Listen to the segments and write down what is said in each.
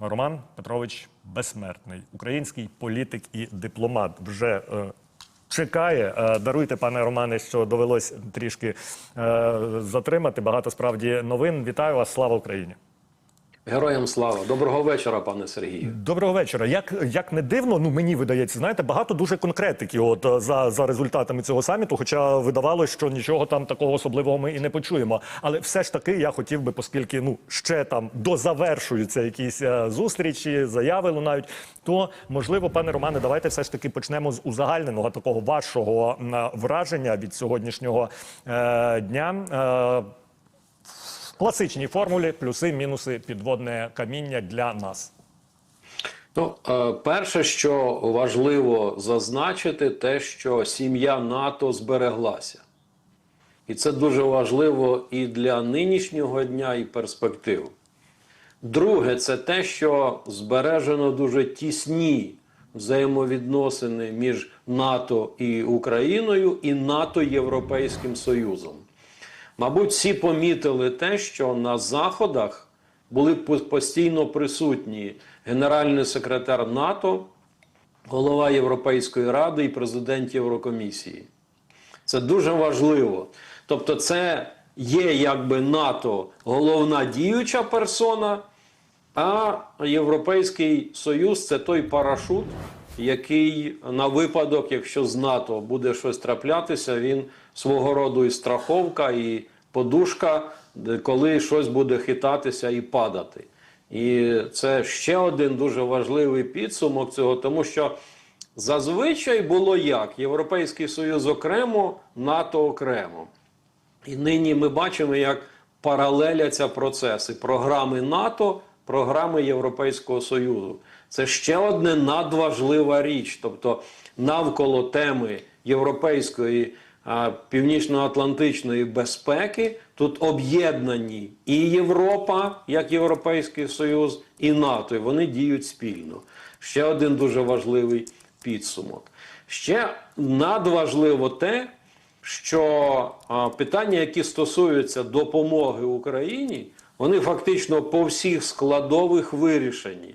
Роман Петрович Безсмертний, український політик і дипломат. Вже е, чекає. Е, даруйте, пане Романе, що довелось трішки е, затримати. Багато справді новин. Вітаю вас! Слава Україні! Героям слава, доброго вечора, пане Сергію. Доброго вечора. Як, як не дивно, ну мені видається, знаєте, багато дуже конкретики. От е, за, за результатами цього саміту. Хоча видавалося, що нічого там такого особливого ми і не почуємо. Але все ж таки я хотів би, оскільки ну ще там дозавершуються якісь е, зустрічі, заяви лунають. То можливо, пане Романе, давайте все ж таки почнемо з узагальненого такого вашого враження від сьогоднішнього е, дня. Е, класичній формулі плюси, мінуси, підводне каміння для нас. Ну, е, перше, що важливо зазначити, те, що сім'я НАТО збереглася. І це дуже важливо і для нинішнього дня, і перспектив. Друге, це те, що збережено дуже тісні взаємовідносини між НАТО і Україною, і НАТО Європейським Союзом. Мабуть, всі помітили те, що на заходах були по- постійно присутні генеральний секретар НАТО, голова Європейської ради і президент Єврокомісії. Це дуже важливо. Тобто, це є якби НАТО головна діюча персона, а Європейський Союз це той парашут, який на випадок, якщо з НАТО буде щось траплятися, він свого роду і страховка, і подушка, коли щось буде хитатися і падати. І це ще один дуже важливий підсумок цього, тому що зазвичай було як: Європейський Союз окремо, НАТО окремо. І нині ми бачимо, як паралеляться процеси програми НАТО, програми Європейського Союзу. Це ще одна надважлива річ. Тобто, навколо теми європейської північно-атлантичної безпеки тут об'єднані і Європа, як Європейський Союз, і НАТО. І вони діють спільно. Ще один дуже важливий підсумок. Ще надважливо те, що питання, які стосуються допомоги Україні, вони фактично по всіх складових вирішені.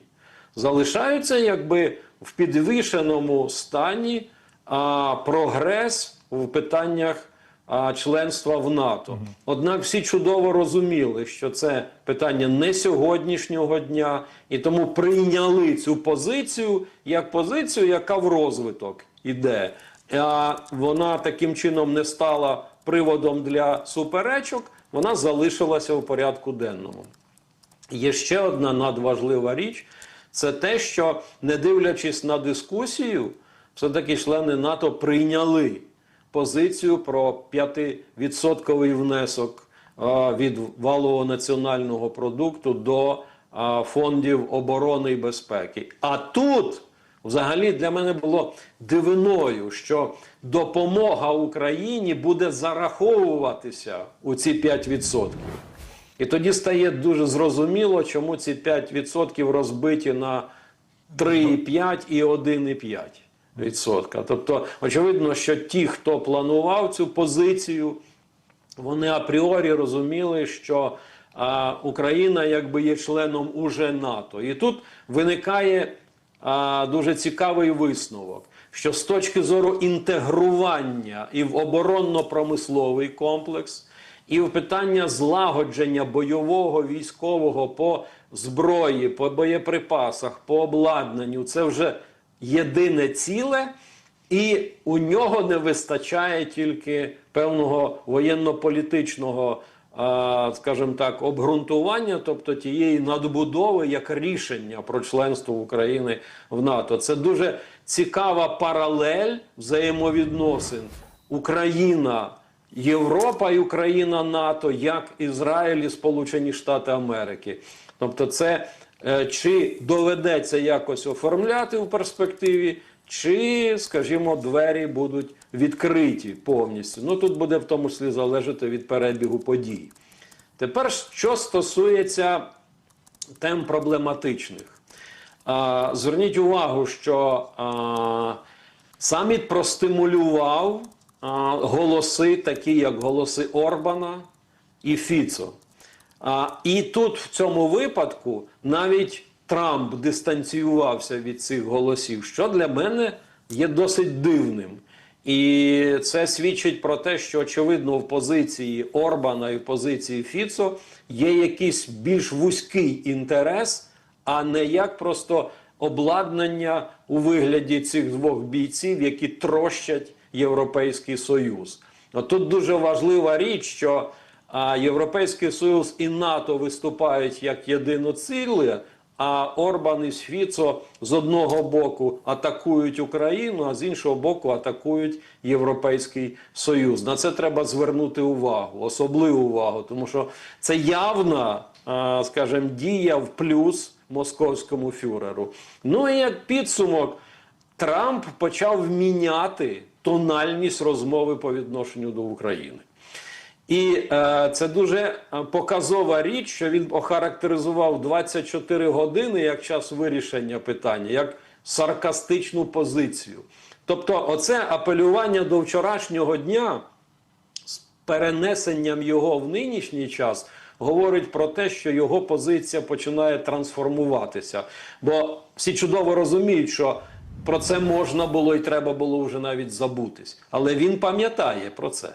Залишаються якби в підвішеному стані а, прогрес в питаннях а, членства в НАТО. Однак всі чудово розуміли, що це питання не сьогоднішнього дня, і тому прийняли цю позицію як позицію, яка в розвиток іде. А вона таким чином не стала приводом для суперечок, вона залишилася у порядку денному. Є ще одна надважлива річ: це те, що не дивлячись на дискусію, все-таки члени НАТО прийняли позицію про 5% внесок від валового національного продукту до фондів оборони і безпеки. А тут взагалі для мене було дивиною, що допомога Україні буде зараховуватися у ці 5%. І тоді стає дуже зрозуміло, чому ці 5% розбиті на 3,5 і 1,5 відсотка. Тобто, очевидно, що ті, хто планував цю позицію, вони апріорі розуміли, що а, Україна якби є членом уже НАТО. І тут виникає а, дуже цікавий висновок, що з точки зору інтегрування і в оборонно-промисловий комплекс, і в питання злагодження бойового військового по зброї, по боєприпасах, по обладнанню, це вже єдине ціле, і у нього не вистачає тільки певного воєнно-політичного, скажімо так, обґрунтування, тобто тієї надбудови як рішення про членство України в НАТО. Це дуже цікава паралель взаємовідносин Україна. Європа і Україна НАТО, як Ізраїль і Сполучені Штати Америки. Тобто, це е, чи доведеться якось оформляти в перспективі, чи, скажімо, двері будуть відкриті повністю. Ну тут буде в тому числі залежати від перебігу подій. Тепер, що стосується тем проблематичних, зверніть увагу, що саміт простимулював голоси, такі як голоси Орбана і Фіцо. А, і тут в цьому випадку навіть Трамп дистанціювався від цих голосів, що для мене є досить дивним. І це свідчить про те, що очевидно в позиції Орбана і в позиції Фіцо є якийсь більш вузький інтерес, а не як просто обладнання у вигляді цих двох бійців, які трощать Європейський Союз. От тут дуже важлива річ, що а, Європейський Союз і НАТО виступають як єдиноціле, а Орбан і Фіцо з одного боку атакують Україну, а з іншого боку атакують Європейський Союз. На це треба звернути увагу, особливу увагу, тому що це явна, скажімо, дія в плюс московському фюреру. Ну і як підсумок, Трамп почав міняти тональність розмови по відношенню до України. І е, це дуже е, показова річ, що він охарактеризував 24 години як час вирішення питання, як саркастичну позицію. Тобто, оце апелювання до вчорашнього дня з перенесенням його в нинішній час говорить про те, що його позиція починає трансформуватися. Бо всі чудово розуміють, що про це можна було і треба було вже навіть забутись. Але він пам'ятає про це.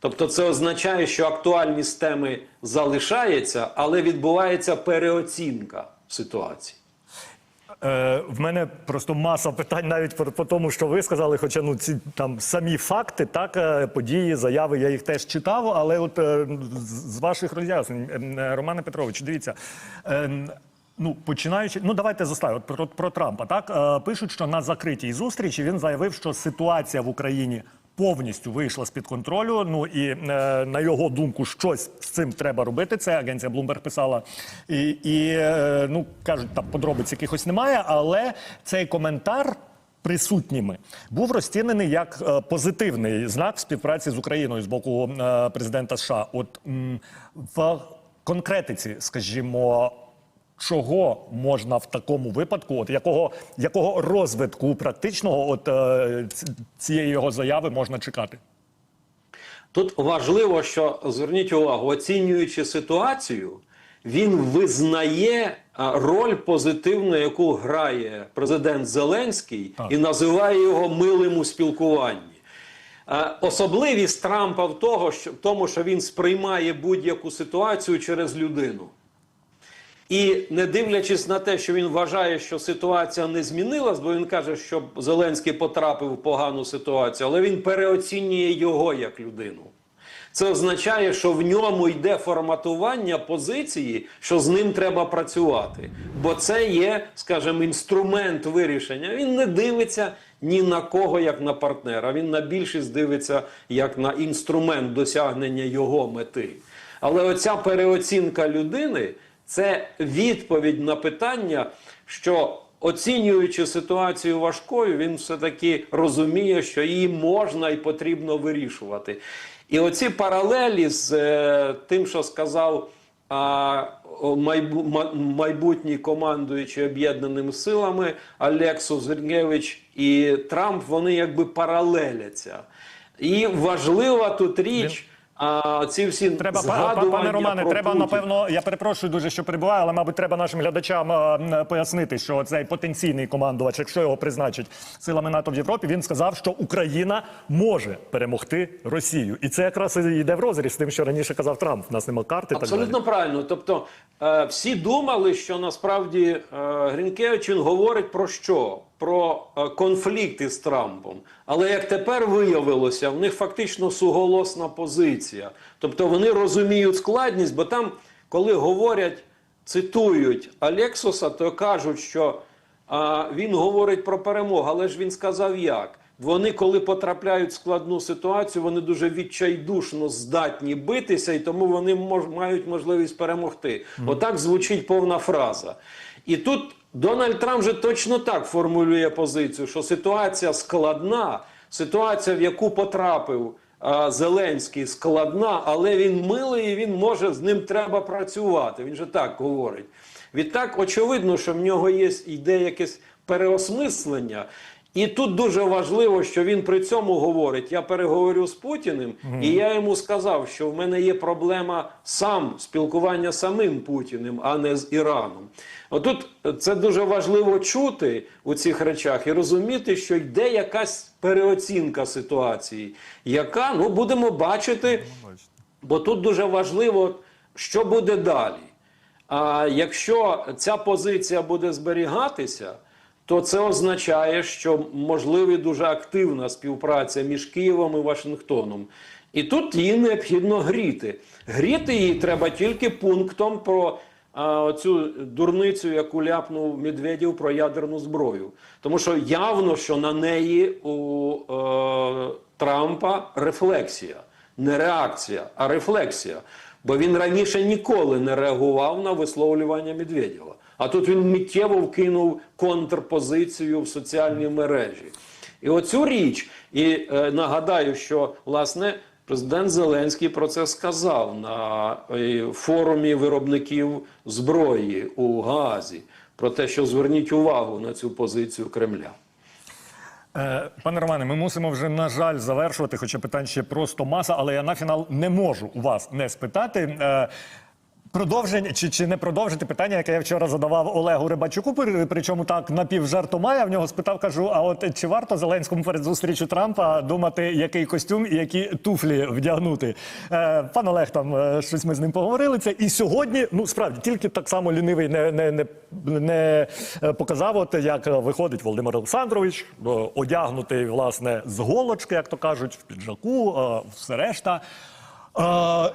Тобто це означає, що актуальність теми залишається, але відбувається переоцінка ситуації. Е, в мене просто маса питань навіть по, по тому, що ви сказали. Хоча ну ці там самі факти, так е, події, заяви, я їх теж читав. Але от е, з, ваших роз'яснень, е, Романе Петрович, дивіться. Е, Ну, починаючи, ну давайте заставимо про, про Трампа. Так е, пишуть, що на закритій зустрічі він заявив, що ситуація в Україні повністю вийшла з під контролю. Ну і е, на його думку, щось з цим треба робити. Це агенція Bloomberg писала. І, і е, ну кажуть, там подробиць якихось немає, але цей коментар. Присутніми був розцінений як е, позитивний знак співпраці з Україною з боку е, президента США. От м, в конкретиці, скажімо, чого можна в такому випадку, от якого, якого розвитку практичного от е, цієї його заяви можна чекати? Тут важливо, що зверніть увагу, оцінюючи ситуацію, він визнає роль позитивну, яку грає президент Зеленський, Так. і називає його милим у спілкуванні. Е, Особливість Трампа в того, що, в тому, що він сприймає будь-яку ситуацію через людину. І не дивлячись на те, що він вважає, що ситуація не змінилась, бо він каже, що Зеленський потрапив в погану ситуацію, але він переоцінює його як людину. Це означає, що в ньому йде форматування позиції, що з ним треба працювати. Бо це є, скажімо, інструмент вирішення. Він не дивиться ні на кого як на партнера. Він на більшість дивиться як на інструмент досягнення його мети. Але оця переоцінка людини це відповідь на питання, що оцінюючи ситуацію важкою, він все-таки розуміє, що її можна і потрібно вирішувати. І оці паралелі з е, тим, що сказав а, майбу, майбутній командуючий об'єднаними силами Алексу Зергевич і Трамп, вони якби паралеляться. І важлива тут річ. А ці всі Треба згадування пане Романе, про треба Путіна. напевно. Я перепрошую дуже, що перебуваю, але мабуть, треба нашим глядачам пояснити, що цей потенційний командувач, якщо його призначать силами НАТО в Європі, він сказав, що Україна може перемогти Росію, і це якраз і йде в розріз з тим, що раніше казав Трамп. У нас нема карти. Так далі. правильно. Тобто е, всі думали, що насправді е, Грінкевич він говорить про що? Про е, конфлікти з Трампом. Але як тепер виявилося, в них фактично суголосна позиція. Тобто вони розуміють складність, бо там, коли говорять, цитують Алексоса, то кажуть, що а, він говорить про перемогу, але ж він сказав як. Вони, коли потрапляють в складну ситуацію, вони дуже відчайдушно здатні битися, і тому вони мож, мають можливість перемогти. Отак звучить повна фраза. І тут Дональд Трамп же точно так формулює позицію, що ситуація складна, ситуація, в яку потрапив а, Зеленський, складна, але він милий і він може з ним треба працювати. Він же так говорить. Відтак, очевидно, що в нього є йде якесь переосмислення. І тут дуже важливо, що він при цьому говорить: я переговорю з Путіним, і я йому сказав, що в мене є проблема сам спілкування з самим Путіним, а не з Іраном. Отут це дуже важливо чути у цих речах і розуміти, що йде якась переоцінка ситуації, яка ну будемо бачити, бо тут дуже важливо, що буде далі. А якщо ця позиція буде зберігатися, то це означає, що можливі дуже активна співпраця між Києвом і Вашингтоном. І тут її необхідно гріти. Гріти її треба тільки пунктом про а, цю дурницю, яку ляпнув Медведєв про ядерну зброю. Тому що явно, що на неї у е, Трампа рефлексія, не реакція, а рефлексія. Бо він раніше ніколи не реагував на висловлювання Медведєва. А тут він миттєво вкинув контрпозицію в соціальні мережі. І оцю річ, і е, нагадаю, що власне президент Зеленський про це сказав на е, форумі виробників зброї у Гаазі. Про те, що зверніть увагу на цю позицію Кремля. Е, Пане Романе, ми мусимо вже на жаль завершувати, хоча питань ще просто маса, але я на фінал не можу у вас не спитати. Продовження чи, чи не продовжити питання, яке я вчора задавав Олегу Рибачуку, причому так напівжартома. Я в нього спитав, кажу: а от чи варто Зеленському перед зустрічю Трампа думати, який костюм і які туфлі вдягнути? Е, пан Олег там е, щось ми з ним поговорили. Це і сьогодні, ну справді, тільки так само лінивий не, не, не, не е, показав, от як виходить Володимир Олександрович, е, одягнутий власне з голочки, як то кажуть, в піджаку, все решта. А,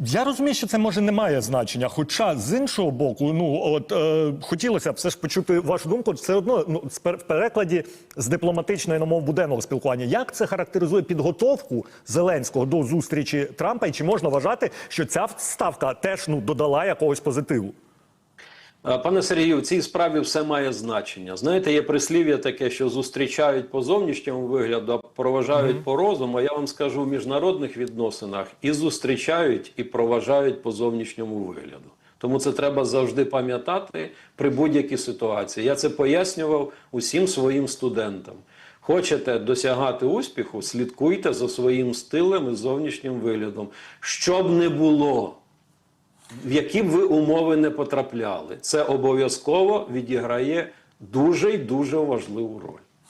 я розумію, що це може не має значення. Хоча з іншого боку, ну от е, хотілося б все ж почути вашу думку. Все одно ну в перекладі з дипломатичної на мов буденного спілкування. Як це характеризує підготовку Зеленського до зустрічі Трампа? І чи можна вважати, що ця вставка теж ну додала якогось позитиву? Е, Пане Сергію, в цій справі все має значення. Знаєте, є прислів'я таке, що зустрічають по зовнішньому вигляду, а проважають по розуму. А Я вам скажу в міжнародних відносинах і зустрічають, і проважають по зовнішньому вигляду. Тому це треба завжди пам'ятати при будь-якій ситуації. Я це пояснював усім своїм студентам. Хочете досягати успіху, слідкуйте за своїм стилем і зовнішнім виглядом. Щоб не було в які б ви умови не потрапляли, це обов'язково відіграє дуже й дуже важливу роль.